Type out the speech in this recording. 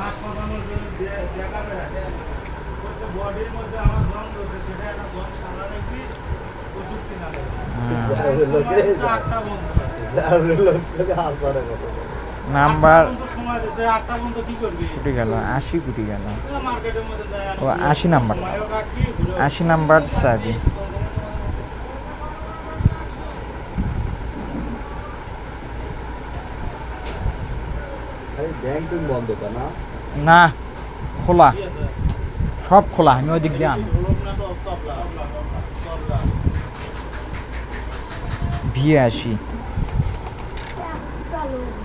হাসপাতালের দেখাবে বডির মধ্যে আমার জং রয়েছে সেটা একটা জং সামলা রাখবি ওষুধ কিনা আটটা বন্ধ নাম্বার কুটি গেল আশি কুটি গেল। ও, 80 নাম্বার। আশি নাম্বার চাবি না খোলা। সব খোলা আমি ওই দিক দিয়ে আনি। ভিয়ে আসি ચાલો.